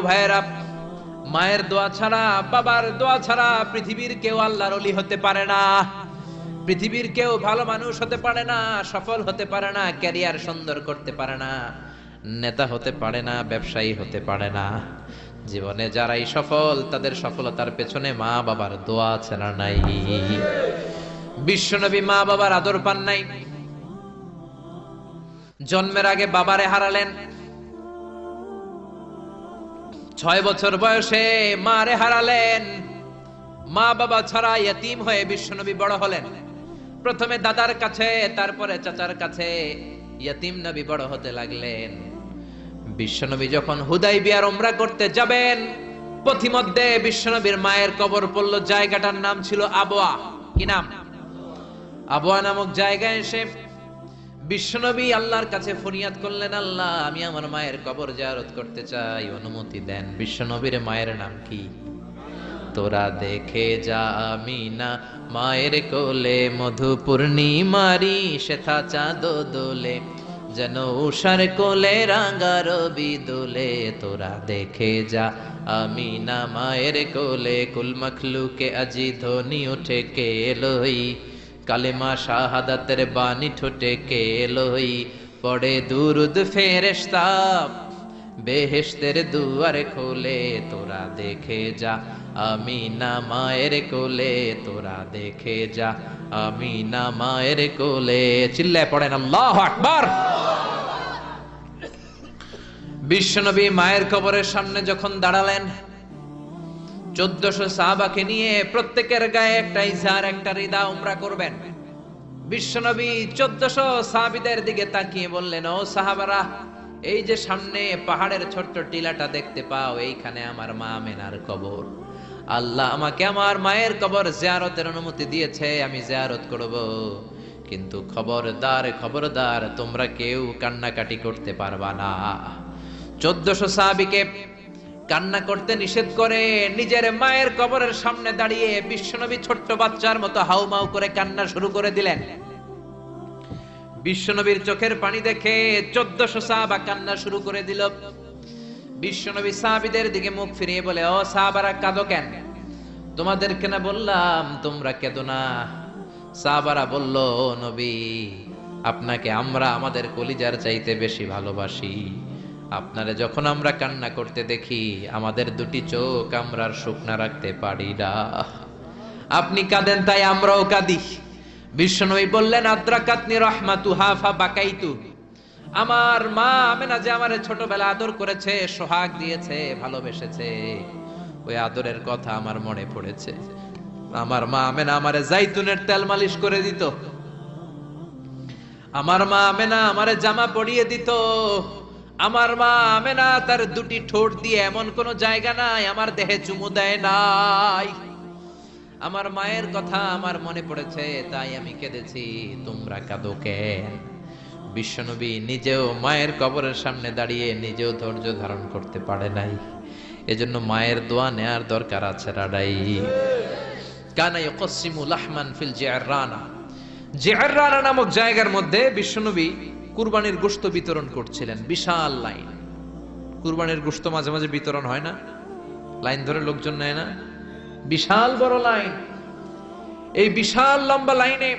প্রিয় ভাইয়েরা, মায়ের দোয়া ছাড়া, বাবার দোয়া ছাড়া পৃথিবীর কেউ আল্লাহর অলি হতে পারে না। পৃথিবীর কেউ ভালো মানুষ হতে পারে না, সফল হতে পারে না, ক্যারিয়ার সুন্দর করতে পারে না, নেতা হতে পারে না, ব্যবসায়ী হতে পারে না। জীবনে যারাই সফল, তাদের সফলতার পেছনে মা বাবার দোয়া ছাড়া নাই? বিশ্বনবী মা বাবার আদর পান নাই। জন্মের আগে বাবারে হারালেন ছয় বছর বয়সে মারে হারালেন। মা বাবা ছাড়া ইয়তিম হয়ে বিশ্বনবী বড় হলেন। প্রথমে দাদার কাছে, তারপরে চাচার কাছে ইয়তিম নবী বড় হতে লাগলেন। বিশ্বনবী যখন হুদাই বিয়ার ওমরা করতে যাবেন, পথিমধ্যে বিশ্বনবীর মায়ের কবর পড়ল, জায়গাটার নাম ছিল আবোয়া কি নাম? আবোয়া নামক জায়গায় এসে বিশ্বনবী আল্লাহর কাছে ফরিয়াদ করলেন, আল্লাহ, আমি আমার মায়ের কবর জিয়ারত করতে চাই। অনুমতি দেন। বিশ্বনবীর মায়ের নাম কি? তোরা দেখে যা আমি না মায়ের কোলে মধু পূর্ণিমারি, শেথা চাঁদ দোলে, যেন উষার কোলে রাঙা রবি দোলে তোরা দেখে যা আমি না মায়ের কোলে কুল মখলুকে আজি ধ্বনি উঠে কে লই? কালেমা শাহাদাতের বাণী ঠোঁটে কে লই পড়ে দুরুদ ফেরেশতা। বেহেশতের দুয়ারে খোলে, তোরা দেখে যা। আমি না মায়ের কোলে, তোরা দেখে যা। আমি না মায়ের কোলে, চিল্লায় পড়েন আল্লাহ আকবার। বিশ্বনবী মায়ের কবরের সামনে যখন দাঁড়ালেন চোদ্দশো সাহাবাকে নিয়ে প্রত্যেকের গায়ে একটা ইজার একটা রিদা উমরা করবেন। বিশ্বনবী চোদ্দশো সাহাবিদের দিকে তাকিয়ে বললেন, ও সাহাবারা, এই যে সামনে পাহাড়ের ছোট্ট টিলাটা দেখতে পাও, এইখানে আমার মা মেনার কবর। আল্লাহ আমাকে আমার মায়ের কবর জিয়ারতের অনুমতি দিয়েছে, আমি জিয়ারত করব। কিন্তু খবরদার খবরদার, তোমরা কেউ কান্নাকাটি করতে পারবা না। চোদ্দশো সাহাবিকে কান্না করতে নিষেধ করে, নিজের মায়ের কবরের সামনে দাঁড়িয়ে বিশ্বনবী ছোট্ট বাচ্চার মতো হাউমাউ করে কান্না শুরু করে দিলেন। বিশ্বনবীর চোখের পানি দেখে চোদ্দশো সাহাবা কান্না শুরু করে দিল। বিশ্বনবী সাহাবিদের দিকে মুখ ফিরিয়ে বলে, ও সাহাবারা কাঁদো কেন? তোমাদের কেনা বললাম, তোমরা কেঁদো না। সাহাবারা বলল নবী, আপনাকে আমরা আমাদের কলিজার চাইতে বেশি ভালোবাসি। আপনারে যখন আমরা কান্না করতে দেখি, আমাদের দুটি চোখ আমরা শুকনা রাখতে পারি না। আপনি কাঁদেন, তাই আমরাও কাঁদি। বিশ্বনবী বললেন, আদ্রাকাতনি রহমাতু হাফা বাকাইতু আমার মা আমেনা যে আমারে ছোটবেলা আদর করেছে, সোহাগ দিয়েছে, ভালোবেসেছে, ওই আদরের কথা আমার মনে পড়েছে। আমার মা আমেনা আমারে জাইতুনের তেল মালিশ করে দিত। আমার মা আমেনা আমারে জামা পরিয়ে দিত। আমার মা আমেনা তার দুটি ঠোঁট দিয়ে এমন কোন জায়গা নাই, আমার দেহে চুমু দেয় নাই। আমার মায়ের কথা আমার মনে পড়েছে, তাই আমি কেঁদেছি, তোমরা কাঁদো কেন? বিশ্বনবী নিজেও মায়ের কবরের সামনে দাঁড়িয়ে নিজেও ধৈর্য ধারণ করতে পারে নাই। এজন্য মায়ের দোয়া নেয়ার দরকার আছে রাডাই। কানা ইউকসিমু লাহমান ফিল জিআররানা রানা নামক জায়গার মধ্যে বিশ্বনবী কুরবানির গোস্ত বিতরণ করছিলেন। বিশাল লাইন। কুরবানির গোস্ত মাঝে মাঝে বিতরণ হয় না। লাইন ধরে লোকজন নেয় না। বিশাল বড় লাইন। এই বিশাল লম্বা লাইনে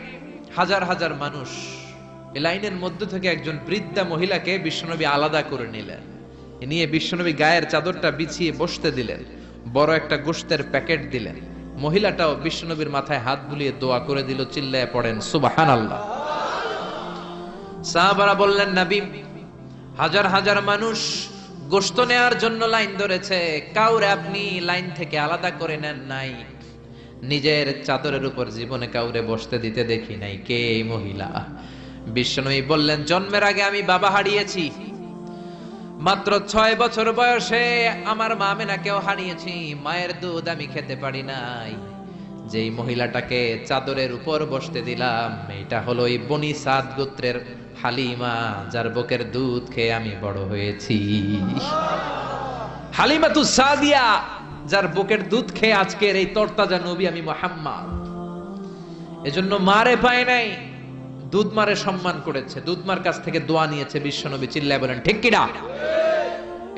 হাজার হাজার মানুষ এই লাইনের মধ্য থেকে একজন বৃদ্ধা মহিলাকে বিশ্বনবী আলাদা করে নিলেন। নিয়ে বিশ্বনবী গায়ের চাদরটা বিছিয়ে বসতে দিলেন। বড় একটা গোশতের প্যাকেট দিলেন। মহিলাটাও বিশ্বনবীর মাথায় হাত বুলিয়ে দোয়া করে দিল, চিল্লায় পড়েন সুবাহান আল্লাহ সাহাবারা বললেন, নবী, হাজার হাজার মানুষ গোস্ত নেয়ার জন্য লাইন ধরেছে। কাউরে আপনি লাইন থেকে আলাদা করে নেন নাই। নিজের চাদরের উপর জীবনে কাউরে বসতে দিতে দেখি নাই। কে মহিলা? বিশ্বনবী বললেন, জন্মের আগে আমি বাবা হারিয়েছি। মাত্র ছয় বছর বয়সে আমার মা মেনাকেও হারিয়েছি। মায়ের দুধ আমি খেতে পারি নাই। যেই মহিলাটাকে চাদরের উপর বসতে দিলাম, এটা হলো এই বনি সাদ গোত্রের হালিমা, যার বুকের দুধ খেয়ে আমি বড় হয়েছি। হালিমা তু সাদিয়া, যার বুকের দুধ খেয়ে আজকের এই তরতাজা নবী আমি মোহাম্মদ। এজন্য মারে পায় নাই, দুধ মারে সম্মান করেছে, দুধ মার কাছ থেকে দোয়া নিয়েছে বিশ্বনবী, চিল্লায় বলেন, ঠিক কিনা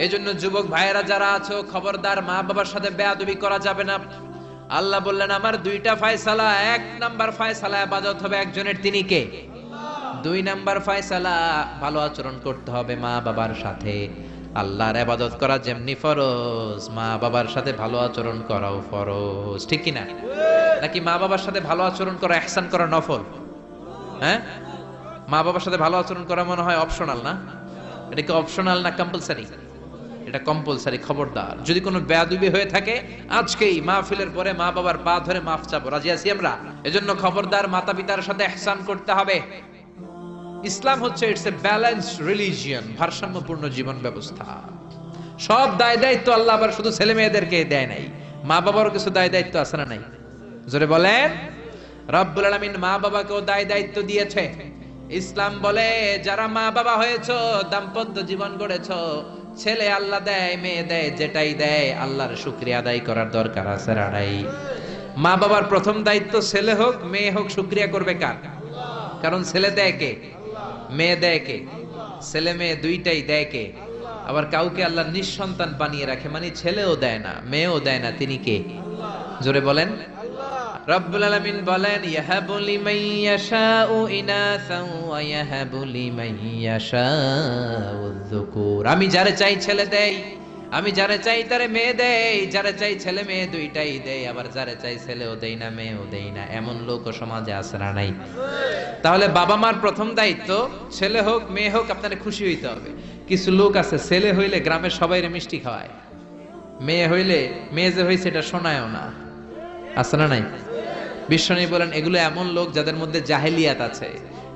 এই জন্য যুবক ভাইয়েরা যারা আছো, খবরদার মা বাবার সাথে বেয়াদবি করা যাবে না আল্লাহ বললেন, আমার দুইটা ফায়সালা, এক নাম্বার ফায়সালা আবাদত হবে একজনের, তিনি কে? দুই নাম্বার ফায়সালা, ভালো আচরণ করতে হবে মা বাবার সাথে। আল্লাহর আবাদত করা যেমনি ফরজ, মা বাবার সাথে ভালো আচরণ করাও ফরজ। ঠিক কি না? নাকি মা বাবার সাথে ভালো আচরণ করা, এহসান করা নফল? হ্যাঁ? মা বাবার সাথে ভালো আচরণ করা মনে হয় অপশনাল না? এটা কি অপশনাল না কম্পালসারি এটা কম্পালসারি খবরদার। যদি কোনো বেয়াদুবি হয়ে থাকে, আজকেই মাহফিলের পরে মা বাবার পা ধরে মাফ চাবো। রাজি আছি আমরা? এজন্য খবরদার মাতা পিতার সাথে এহসান করতে হবে। ইসলাম হচ্ছে ইটস এ ব্যালেন্স রিলিজিয়ন ভারসাম্যপূর্ণ জীবন ব্যবস্থা। সব দায় দায়িত্ব আল্লাহ আবার শুধু ছেলে মেয়েদেরকে দেয় নাই। মা বাবারও কিছু দায় দায়িত্ব আছে না নাই? জোরে বলেন। রব্বুল আলামিন মা বাবাকেও দায় দায়িত্ব দিয়েছে। ইসলাম বলে, যারা মা বাবা হয়েছো, দাম্পত্য জীবন গড়েছো ছেলে আল্লাহ দেয়, মেয়ে দেয়, যেটাই দেয়, আল্লাহর শুক্রিয়া আদায় করার দরকার আছে রাড়াই মা বাবার প্রথম দায়িত্ব ছেলে হোক, মেয়ে হোক, শুক্রিয়া করবে কার? কারণ ছেলে দেয় কে? মেয়ে দেয় কে? ছেলে মেয়ে দুইটাই দেয় কে? আবার কাউকে আল্লাহ নিঃসন্তান বানিয়ে রাখে মানে ছেলেও দেয় না, মেয়েও দেয় না, তিনি কে? জোরে বলেন। রব্বুল আলামিন বলেন, ইয়াহাবু লিমান ইয়াশাউ ইনাসান ওয়া ইয়াহাবু লিমান ইয়াশাউ যুকুর। আমি যারে চাই ছেলে দেই, আমি যারে চাই তারে মেয়ে দেই, যারে চাই ছেলে মেয়ে দুইটাই দেই, আবার যারে চাই ছেলেও দেই না মেয়েও দেই না, এমন লোক সমাজে না নাই। তাহলে বাবা মার প্রথম দায়িত্ব, ছেলে হোক, মেয়ে হোক, আপনার খুশি হইতে হবে। কিছু লোক আছে, ছেলে হইলে গ্রামের সবাই মিষ্টি খাওয়ায়। মেয়ে হইলে, মেয়ে যে হয়েছে এটা শোনায়ও না। না নাই? বিশ্বনী বলেন, এগুলো এমন লোক যাদের মধ্যে জাহেলিয়াত আছে।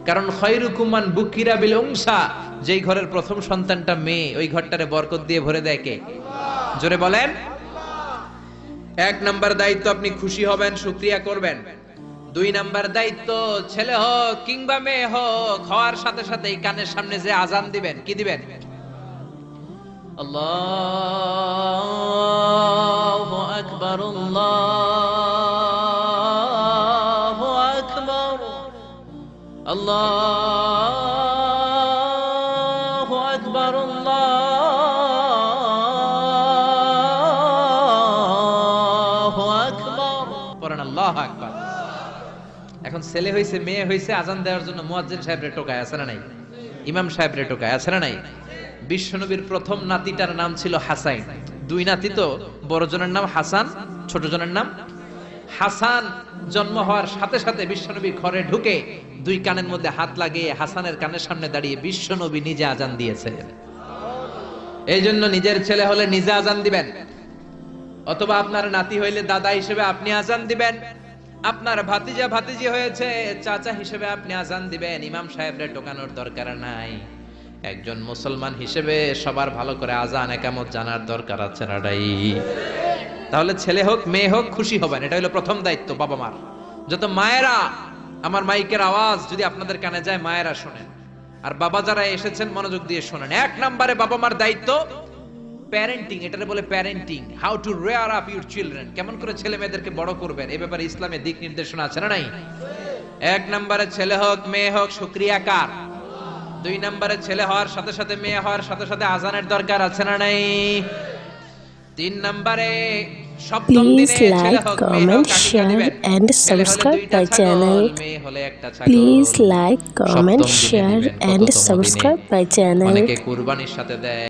কারণ খয়রুকুমান বুকিরা বিল উংসা, যেই ঘরের প্রথম সন্তানটা মেয়ে, ওই ঘরটারে বরকত দিয়ে ভরে দেয় কে? জোরে বলেন। এক নাম্বার দায়িত্ব, আপনি খুশি হবেন, শুক্রিয়া করবেন। দুই নাম্বার দায়িত্ব, ছেলে হোক কিংবা মেয়ে হোক, হওয়ার সাথে সাথে কানের সামনে যে আজান দিবেন, কি দিবেন? আল্লাহু আকবার, আল্লাহু আল্লাহু আকবার পড়েন আল্লাহু আকবার। এখন ছেলে হইছে, মেয়ে হইছে, আজান দেওয়ার জন্য মুয়াজ্জিন সাহেবরে টোকায়, আছে না নাই? ইমাম সাহেবরে টোকায়, আছে না নাই? বিশ্বনবীর প্রথম নাতিটার নাম ছিল হাসাইন। দুই নাতি তো, বড় জনের নাম হাসান, ছোট জনের নাম হাসান জন্ম হওয়ার সাথে সাথে বিশ্বনবী ঘরে ঢুকে দুই কানের মধ্যে হাত লাগিয়ে হাসানের কানের সামনে দাঁড়িয়ে বিশ্বনবী নিজে আজান দিয়েছে এই জন্য নিজের ছেলে হলে নিজে আজান দিবেন। অথবা আপনার নাতি হইলে দাদা হিসেবে আপনি আজান দিবেন। আপনার ভাতিজা ভাতিজি হয়েছে, চাচা হিসেবে আপনি আজান দিবেন। ইমাম সাহেবরে টোকানোর দরকার নাই। একজন মুসলমান হিসেবে সবার ভালো করে আজান একামত জানার দরকার আছে নাডাই তাহলে ছেলে হোক, মেয়ে হোক, খুশি হবেন। এটা হলো প্রথম দায়িত্ব বাবা মার যত মায়েরা আমার মাইকের আওয়াজ যদি আপনাদের কানে যায়, মায়েরা শোনেন। আর বাবা যারা এসেছেন, মনোযোগ দিয়ে শোনেন। এক নম্বরে বাবা মার দায়িত্ব প্যারেন্টিং এটারে বলে parenting how to rear up your children কেমন করে ছেলে মেয়েদেরকে বড় করবেন? এই ব্যাপারে ইসলামের দিক নির্দেশনা আছে না নাই? এক নম্বরে ছেলে হোক, মেয়ে হোক, শুক্রিয়া কার? দুই নম্বরে ছেলে হওয়ার সাথে সাথে মেয়ে হওয়ার সাথে সাথে আজানের দরকার আছে না নাই? তিন নম্বরে Please like, comment, share and subscribe my channel. Please like, comment, share and subscribe my channel. অনেকে কুরবানির সাথে দেয়